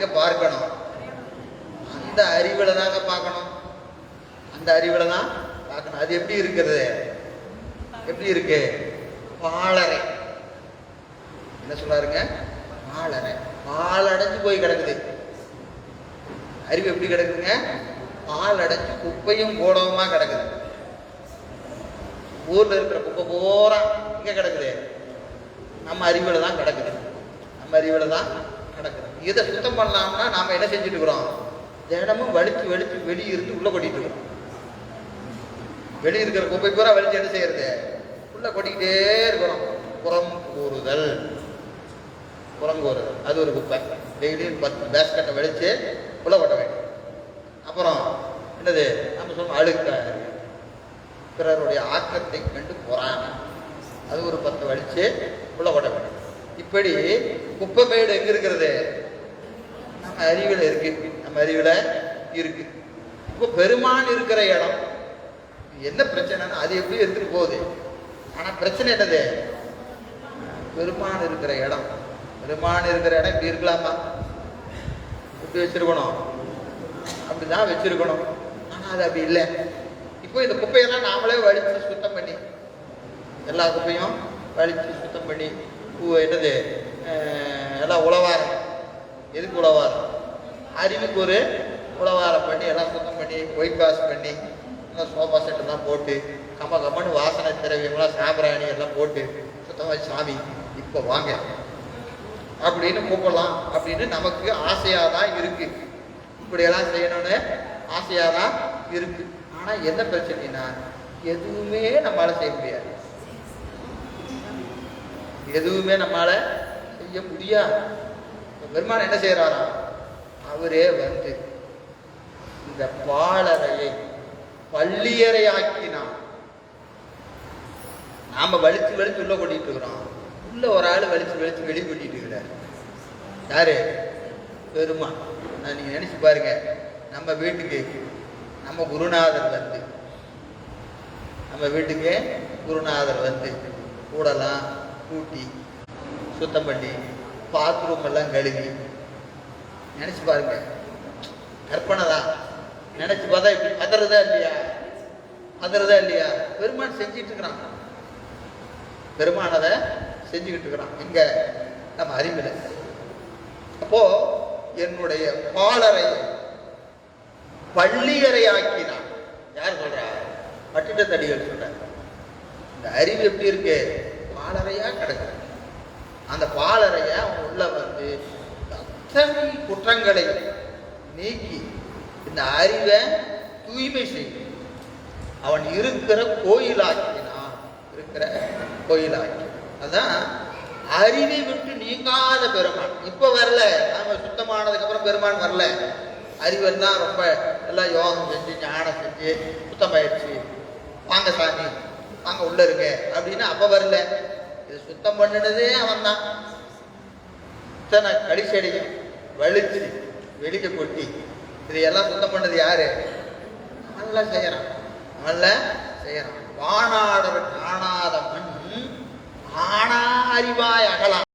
எங்க பார்க்கணும். அந்த அறிவுல தாங்க பார்க்கணும். அந்த அறிவுல தான் பார்க்கணும். அது எப்படி இருக்கிறது எப்படி இருக்கு? பாலரை என்ன சொல்லாருங்க பாலரை பாலடைஞ்சு போய் கிடக்குது. அறிவு எப்படி கிடக்குங்க பால் அடைஞ்சு குப்பையும் கோடவமா கிடக்குது. ஊர்ல இருக்கிற குப்பை பூரா எங்க கிடக்குது. நம்ம அறிவுல தான் கிடக்குது. நம்ம அறிவுல தான் கிடக்குது. இதை சுத்தம் பண்ணலாம்னா நாம என்ன செஞ்சுட்டு இருக்கிறோம்? தினமும் வலிச்சு வலித்து வெளியே இருந்து உள்ளே கொட்டிட்டு இருக்கிறோம் வெளியே இருக்கிற குப்பை பூரா வலிச்சு என்ன செய்யறது? உள்ளே கொட்டிக்கிட்டே இருக்கிறோம். புறம் கூறுதல். புறம் கூறுதல். அது ஒரு குப்பை. டெய்லியும் பத்து பேஸ்கட்டை வலிச்சு உள்ள கொட்ட வேண்டும். அப்புறம் என்னது? நம்ம சொல்லுவோம் அழுக்க பிறருடைய ஆக்கத்தை கண்டு பொறாம. அது ஒரு பத்து வலிச்சு உள்ள கொட்ட வேண்டும். இப்படி குப்பை மேடு எங்கே இருக்கிறது? நம்ம அறிவில் இருக்கு. நம்ம அறிவில் இருக்கு. இப்போ பெருமான் இருக்கிற இடம் என்ன பிரச்சனைனா அது எப்படி எடுத்துட்டு போகுது? ஆனால் பிரச்சனை என்னது? பெருமான் இருக்கிற இடம். பெருமான் இருக்கிற இடம் இப்படி இருக்கலாமா? இப்படி வச்சிருக்கணும். அப்படிதான் வச்சிருக்கணும். ஆனால் அது அப்படி இல்லை. இப்போ இந்த குப்பையெல்லாம் நாமளே வலிச்சு சுத்தம் பண்ணி எல்லா குப்பையும் வலிச்சு சுத்தம் பண்ணி பூ என்னது? எல்லாம் உழவாரம் எதுக்கு உழவாரம் அறிவுக்கு ஒரு உழவாரம் பண்ணி எல்லாம் சுத்தம் பண்ணி ஒயிட் வாஷ் பண்ணி எல்லாம் சோஃபா செட்டெல்லாம் போட்டு கம்ம கம்மன்னு வாசனை திரவியம்லாம் சாம்பிராணி எல்லாம் போட்டு சுத்தமாக சாமி இப்போ வாங்க. அப்படின்னு கூப்பிடலாம். அப்படின்னு நமக்கு ஆசையாக தான் இருக்குது இப்படியெல்லாம் செய்யணும்னு ஆசையாக தான் இருக்கு. ஆனால் என்ன பிரச்சனைனா எதுவுமே நம்மளால் செய்ய முடியாது. எதுவுமே நம்மளால் செய்ய முடியாது. பெருமான் என்ன செய்யறாராம் அவரே வந்து இந்த பாலறையை பள்ளியறையாக்கினான். நாம வலிச்சு வலிச்சு உள்ள கொட்டிட்டு இருக்கிறோம். உள்ள ஒரு ஆள் வலிச்சு வலிச்சு வெளியே கொட்டிட்டு இருக்கிறார். யாரு? பெருமா. நான் நீங்க நினைச்சு பாருங்க. நம்ம வீட்டுக்கு நம்ம குருநாதர் வந்து. நம்ம வீட்டுக்கு குருநாதர் வந்து கூடலாம் கூட்டி சுத்தம் பண்ணி பாத்ரூம் எல்லாம் கழுவி நினைச்சு பாருங்க. கற்பனை தான் நினைச்சு பார்த்தா இப்படி பதறதா இல்லையா? பதறதா இல்லையா? பெருமான் செஞ்சுட்டு இருக்கிறான். பெருமான் அதை செஞ்சுக்கிட்டு இருக்கிறான். எங்க நம்ம அறிவில். அப்போ என்னுடைய பாலரை பள்ளியறையாக்கினான் யார் சொல்றா? பட்டிட்ட தடிகள் சொல்ற இந்த அறிவு எப்படி இருக்கு? பாலறையா கிடக்கு. அந்த பாலறைய அவன் உள்ள வந்து அத்தனை குற்றங்களை நீக்கி இந்த அறிவை தூய்மை செய்யும் அவன் இருக்கிற கோயிலாக்கினான் இருக்கிற கோயிலாக்கி. அதான் அறிவை விட்டு நீங்காத பெருமான். இப்போ வரல. நாம சுத்தமானதுக்கப்புறம் பெருமான் வரல. அறிவெல்லாம் ரொம்ப எல்லாம் யோகம் செஞ்சு ஞானம் செஞ்சு சுத்தமாயிடுச்சு. வாங்க சாமி வாங்க உள்ள இருக்க அப்படின்னு அப்போ வரல. இது சுத்தம் பண்ணினதே அவன் தான் இத்தனை கடிசெடியும் வலிச்சு வெளிக்க கொட்டி இதையெல்லாம் சுத்தம் பண்ணது யாரு? நல்லா செய்யறான். நல்லா செய்யறான். வானாடவர் காணாத மண் ஆனா அறிவாய் அகலாம்